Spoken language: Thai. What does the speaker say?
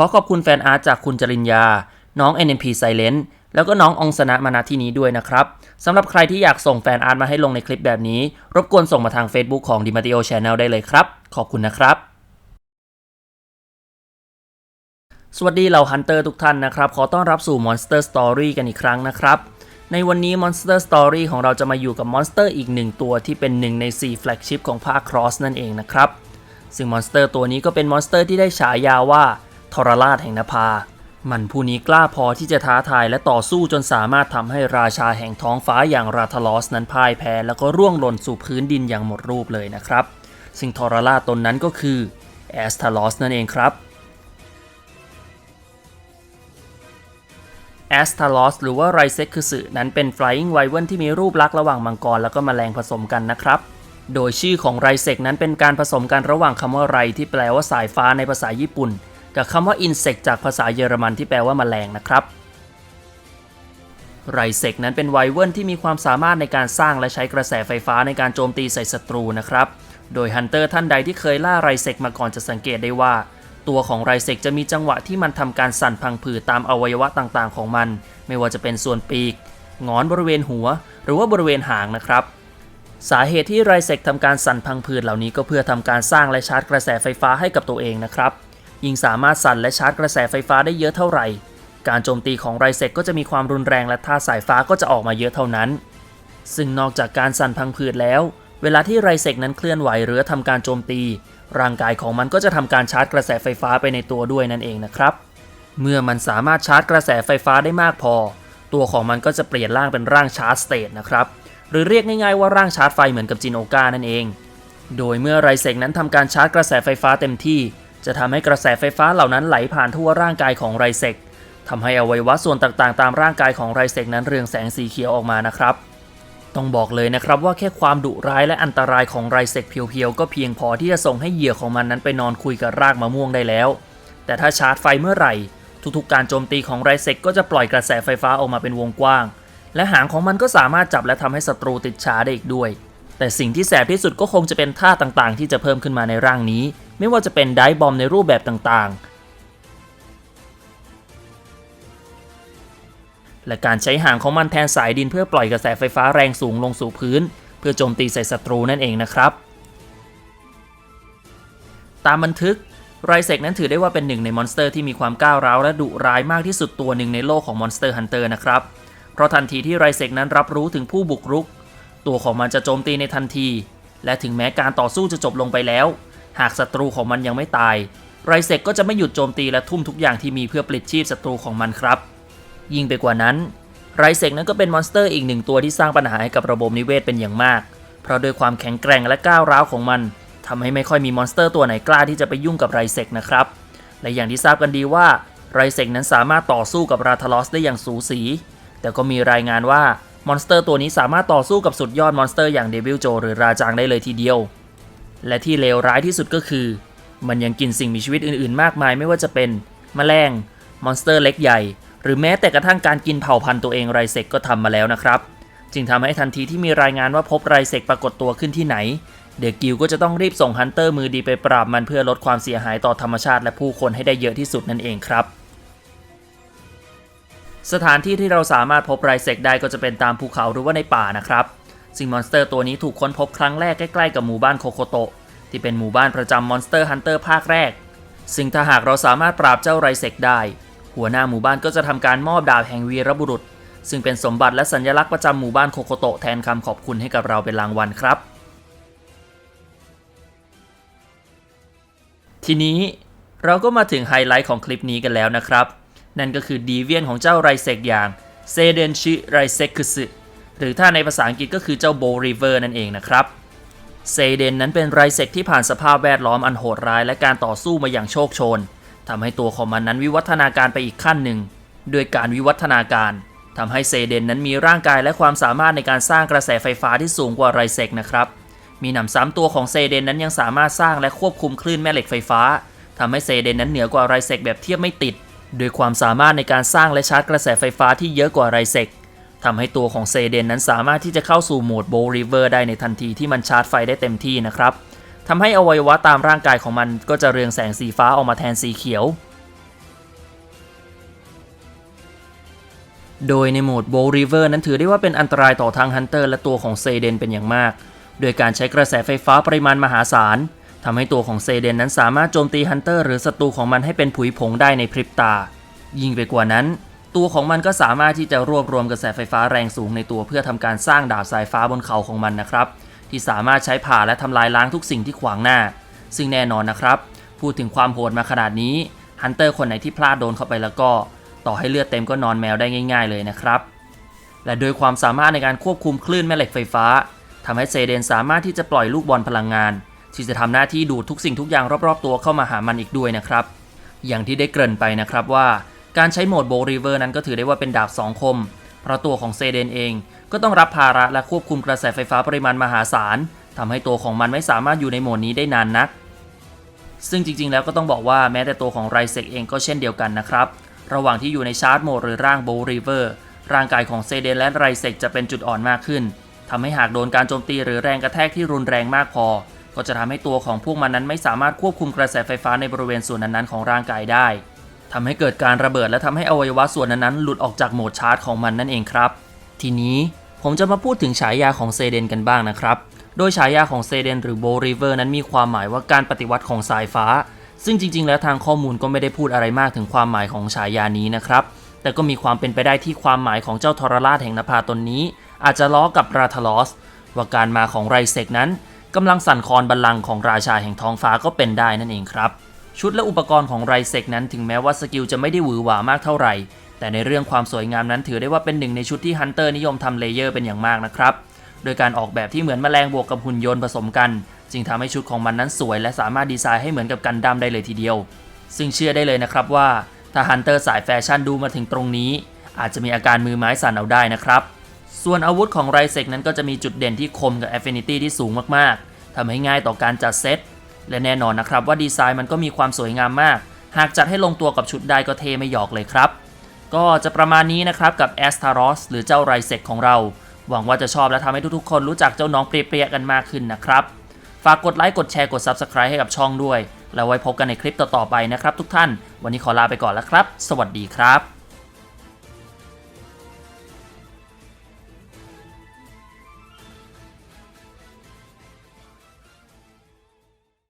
ขอขอบคุณแฟนอาร์ตจากคุณจริญญา น้อง NNP Silent แล้วก็น้ององสนะมาณที่นี้ด้วยนะครับสำหรับใครที่อยากส่งแฟนอาร์ตมาให้ลงในคลิปแบบนี้ รบกวนส่งมาทาง Facebook ของ d i m a t e o Channel ได้เลยครับ ขอบคุณนะครับ สวัสดีเหล่าฮันเตอร์ทุกท่านนะครับ ขอต้อนรับสู่ Monster Story กันอีกครั้งนะครับในวันนี้ Monster Story ของเราจะมาอยู่กับมอนสเตอร์อีกหนึ่งตัวที่เป็นหนึ่งใน 4 แฟลกชิพของภาค Cross นั่นเองนะครับ ซึ่งมอนสเตอร์ตัวนี้ก็เป็นมอนสเตอร์ที่ได้ฉายาว่า ทรราชแห่งนภา มันผู้นี้กล้าพอที่จะท้าทายและต่อสู้จนสามารถทำให้ราชาแห่งท้องฟ้าอย่างราทลอสนั้นพ่ายแพ้ แล้วก็ร่วงหล่นสู่พื้นดินอย่างหมดรูปเลยนะครับ ซึ่งทรราชตนนั้นก็คือแอสทาลอสนั่นเองครับแอสทาลอสหรือว่าไรเซ็กคุสึนั้นเป็น Flying w y v e r n ที่มีรูปลักษณ์ระหว่างมังกรแล้วก็แมลงผสมกันนะครับ โดยชื่อของไรเซกนั้นเป็นการผสมกันระหว่างคำว่าไรที่แปลว่าสายฟ้าในภาษาญี่ปุ่น กับคำว่า insect จากภาษาเยอรมันที่แปลว่าแมลงนะครับไรเซกนั้นเป็นไวเวิร์นที่มีความสามารถในการสร้างและใช้กระแสไฟฟ้าในการโจมตีใส่ศัตรูนะครับ โดยฮันเตอร์ท่านใดที่เคยล่าไรเซกมาก่อนจะสังเกตได้ว่า ตัวของไรเซกจะมีจังหวะที่มันทำการสั่นพังผืดตามอวัยวะต่างๆ ของมัน ไม่ว่าจะเป็นส่วนปีก งอนบริเวณหัว หรือว่าบริเวณหางนะครับ สาเหตุที่ไรเซกทำการสั่นพังผืดเหล่านี้ก็เพื่อทำการสร้างและชาร์จกระแสไฟฟ้าให้กับตัวเองนะครับ ยิ่งสามารถสั่นและชาร์จกระแสไฟฟ้าได้เยอะเท่าไหร่ การโจมตีของไรเซกก็จะมีความรุนแรงและท่าสายฟ้าก็จะออกมาเยอะเท่านั้น ซึ่งนอกจากการสั่นพังผืดแล้ว เวลาที่ไรเซกนั้นเคลื่อนไหวหรือทำการโจมตี ร่างกายของมันก็จะทำการชาร์จกระแสไฟฟ้าไปในตัวด้วยนั่นเองนะครับ เมื่อมันสามารถชาร์จกระแสไฟฟ้าได้มากพอ ตัวของมันก็จะเปลี่ยนร่างเป็นร่างชาร์จสเตทนะครับ หรือเรียกง่ายๆว่าร่างชาร์จไฟเหมือนกับจินโอกานั่นเอง โดยเมื่อไรเซกนั้นทำการชาร์จกระแสไฟฟ้าเต็มที่ จะทำให้กระแสไฟฟ้าเหล่านั้นไหลผ่านทั่วร่างกายของไรเซกทำให้อวัยวะส่วนต่างๆ ตามร่างกายของไรเซกนั้นเรืองแสงสีเขียวออกมานะครับ ต้องบอกเลยนะครับว่าแค่ความดุร้ายและอันตรายของไรเซกเพียวๆ ก็เพียงพอที่จะส่งให้เหยื่อของมันนั้นไปนอนคุยกับรากมะม่วงได้แล้ว แต่ถ้าชาร์จไฟเมื่อไหร่ ทุกๆ การโจมตีของไรเซกก็จะปล่อยกระแสไฟฟ้าออกมาเป็นวงกว้าง และหางของมันก็สามารถจับและทำให้ศัตรูติดชาได้อีกด้วย แต่สิ่งที่แสบที่สุดก็คงจะเป็นท่าต่างๆ ที่จะเพิ่มขึ้นมาในร่างนี้ ไม่ว่าจะเป็นไดบอมในรูปแบบต่างๆ และการใช้หางของมันแทนสายดินเพื่อปล่อยกระแสไฟฟ้าแรงสูงลงสู่พื้น เพื่อโจมตีใส่ศัตรูนั่นเองนะครับ ตามบันทึกไรเซกนั้นถือได้ว่าเป็นหนึ่งในมอนสเตอร์ที่มีความก้าวร้าวและดุร้ายมากที่สุดตัวหนึ่งในโลกของมอนสเตอร์ฮันเตอร์นะครับ เพราะทันทีที่ไรเซกนั้นรับรู้ถึงผู้บุกรุก ตัวของมันจะโจมตีในทันที และถึงแม้การต่อสู้จะจบลงไปแล้ว หากศัตรูของมันยังไม่ตาย ไรเซกก็จะไม่หยุดโจมตีและทุ่มทุกอย่างที่มีเพื่อปลิดชีพศัตรูของมันครับ ยิ่งไปกว่านั้น ไรเซกนั้นก็เป็นมอนสเตอร์อีกหนึ่งตัวที่สร้างปัญหาให้กับระบบนิเวศเป็นอย่างมาก เพราะด้วยความแข็งแกร่งและก้าวร้าวของมันทำให้ไม่ค่อยมีมอนสเตอร์ตัวไหนกล้าที่จะไปยุ่งกับไรเซกนะครับ และอย่างที่ทราบกันดีว่าไรเซกนั้นสามารถต่อสู้กับราทลอสได้อย่างสูสี แต่ก็มีรายงานว่ามอนสเตอร์ตัวนี้สามารถต่อสู้กับสุดยอดมอนสเตอร์อย่างเดวิลโจหรือราจางได้เลยทีเดียว และที่เลวร้ายที่สุดก็คือ มันยังกินสิ่งมีชีวิตอื่นๆ มากมายไม่ว่าจะเป็นแมลง มอนสเตอร์เล็กใหญ่ หรือแม้แต่กระทั่งการกินเผ่าพันธุ์ตัวเองไรเซกก็ทำมาแล้วนะครับ จึงทำให้ทันทีที่มีรายงานว่าพบไรเซกปรากฏตัวขึ้นที่ไหน เดอะกิลก็จะต้องรีบส่งฮันเตอร์มือดีไปปราบมันเพื่อลดความเสียหายต่อธรรมชาติและผู้คนให้ได้เยอะที่สุดนั่นเองครับสถานที่ที่เราสามารถพบไรเซกได้ก็จะเป็นตามภูเขาหรือว่าในป่านะครับ ซึ่งมอนสเตอร์ตัวนี้ถูกค้นพบครั้งแรกใกล้ๆกับหมู่บ้านโคโคโตะที่เป็นหมู่บ้านประจำมอนสเตอร์ฮันเตอร์ภาคแรก ซึ่งถ้าหากเราสามารถปราบเจ้าไรเซกได้ หัวหน้าหมู่บ้านก็จะทำการมอบดาบแห่งวีรบุรุษ ซึ่งเป็นสมบัติและสัญลักษณ์ประจำหมู่บ้านโคโคโตะแทนคำขอบคุณให้กับเราเป็นรางวัลครับ ทีนี้เราก็มาถึงไฮไลท์ของคลิปนี้กันแล้วนะครับ นั่นก็คือดีเวียนของเจ้าไรเซกอย่างเซเดนชิไรเซกคุสึ หรือถ้าในภาษาอังกฤษก็คือเจ้าโบริเวอร์นั่นเองนะครับ เซเดนนั้นเป็นไรเซกที่ผ่านสภาพแวดล้อมอันโหดร้ายและการต่อสู้มาอย่างโชคโชนทำให้ตัวของมันนั้นวิวัฒนาการไปอีกขั้นหนึ่งด้วยการวิวัฒนาการทำให้เซเดนนั้นมีร่างกายและความสามารถในการสร้างกระแสไฟฟ้าที่สูงกว่าไรเซกนะครับ มีหนำซ้ำตัวของเซเดนนั้นยังสามารถสร้างและควบคุมคลื่นแม่เหล็กไฟฟ้าทำให้เซเดนนั้นเหนือกว่าไรเซกแบบเทียบไม่ติด โดยความสามารถในการสร้างและชาร์จกระแสไฟฟ้าที่เยอะกว่าไรเซก ทำให้ตัวของเซเดนนั้นสามารถที่จะเข้าสู่โหมดโบลิเวอร์ได้ในทันทีที่มันชาร์จไฟได้เต็มที่นะครับทำให้อวัยวะตามร่างกายของมันก็จะเรืองแสงสีฟ้าออกมาแทนสีเขียว โดยในโหมดโบลิเวอร์นั้นถือได้ว่าเป็นอันตรายต่อทางฮันเตอร์และตัวของเซเดนเป็นอย่างมาก โดยการใช้กระแสไฟฟ้าปริมาณมหาศาลทำให้ตัวของเซเดนนั้นสามารถโจมตีฮันเตอร์หรือศัตรูของมันให้เป็นผุยผงได้ในพริบตา ยิ่งไปกว่านั้น ตัวของมันก็สามารถที่จะรวบรวมกระแสไฟฟ้าแรงสูงในตัวเพื่อทำการสร้างดาบสายฟ้าบนเขาของมันนะครับ ที่สามารถใช้ผ่าและทำลายล้างทุกสิ่งที่ขวางหน้า ซึ่งแน่นอนนะครับ พูดถึงความโหดมาขนาดนี้ฮันเตอร์คนไหนที่พลาดโดนเข้าไปแล้วก็ ต่อให้เลือดเต็มก็นอนแมวได้ง่าย ๆ เลยนะครับ และโดยความสามารถในการควบคุมคลื่นแม่เหล็กไฟฟ้าทำให้เซเดนสามารถที่จะปล่อยลูกบอลพลังงาน ที่จะทำหน้าที่ดูดทุกสิ่งทุกอย่างรอบๆ ตัวเข้ามาหามันอีกด้วยนะครับ อย่างที่ได้เกริ่นไปนะครับว่า การใช้โหมดโบริเวอร์นั้นก็ถือได้ว่าเป็นดาบสองคม เพราะตัวของเซเดนเองก็ต้องรับภาระและควบคุมกระแสไฟฟ้าปริมาณมหาศาลทำให้ตัวของมันไม่สามารถอยู่ในโหมดนี้ได้นานนัก ซึ่งจริงๆแล้วก็ต้องบอกว่าแม้แต่ตัวของไรเซกเองก็เช่นเดียวกันนะครับ ระหว่างที่อยู่ในชาร์จโหมดหรือร่างโบริเวอร์ร่างกายของเซเดนและไรเซกจะเป็นจุดอ่อนมากขึ้นทำให้หากโดนการโจมตีหรือแรงกระแทกที่รุนแรงมากพอ ก็จะทำให้ตัวของพวกมันนั้นไม่สามารถควบคุมกระแสไฟฟ้าในบริเวณส่วนนั้นๆของร่างกายได้ ทำให้เกิดการระเบิดและทำให้อวัยวะส่วนนั้นๆหลุดออกจากโหมดชาร์จของมันนั่นเองครับ ทีนี้ผมจะมาพูดถึงฉายาของเซเดนกันบ้างนะครับ โดยฉายาของเซเดนหรือโบริเวอร์นั้นมีความหมายว่าการปฏิวัติของสายฟ้า ซึ่งจริง ๆ แล้วทางข้อมูลก็ไม่ได้พูดอะไรมากถึงความหมายของฉายานี้นะครับ แต่ก็มีความเป็นไปได้ที่ความหมายของเจ้าทรราชแห่งนภาตนนี้ อาจจะล้อกับราทลอสว่าการมาของไรเซกนั้นกำลังสั่นคลอนบัลลังก์ของราชาแห่งท้องฟ้าก็เป็นได้นั่นเองครับ ชุดและอุปกรณ์ของไรเซกนั้นถึงแม้ว่าสกิลจะไม่ได้หวือหวามากเท่าไหร่ แต่ในเรื่องความสวยงามนั้นถือได้ว่าเป็นหนึ่งในชุดที่ฮันเตอร์นิยมทำเลเยอร์เป็นอย่างมากนะครับ โดยการออกแบบที่เหมือนแมลงบวกกับหุ่นยนต์ผสมกัน จึงทำให้ชุดของมันนั้นสวย และสามารถดีไซน์ให้เหมือนกับกันดั้มได้เลยทีเดียว ซึ่งเชื่อได้เลยนะครับว่าถ้าฮันเตอร์สายแฟชั่นดูมาถึงตรงนี้ อาจจะมีอาการมือไม้สั่นเอาได้นะครับ ส่วนอาวุธของไรเซกนั้นก็จะมีจุดเด่นที่คมกับ Affinity ที่สูงมากๆทำให้ง่ายต่อการจัดเซต และแน่นอนนะครับว่าดีไซน์มันก็มีความสวยงามมาก หากจัดให้ลงตัวกับชุดได้ก็เทไม่หยอกเลยครับ ก็จะประมาณนี้นะครับกับ a s t a r o s หรือเจ้าไรเซกของเรา หวังว่าจะชอบและทำให้ทุกๆ คนรู้จักเจ้าน้องเปรียๆกันมากขึ้นนะครับ ฝากกดไลค์กดแชร์กด Subscribe ให้กับช่องด้วย แล้วไว้พบกันในคลิปต่อๆไปนะครับ ทุกท่าน วันนี้ขอลาไปก่อนแล้วครับ สวัสดีครับ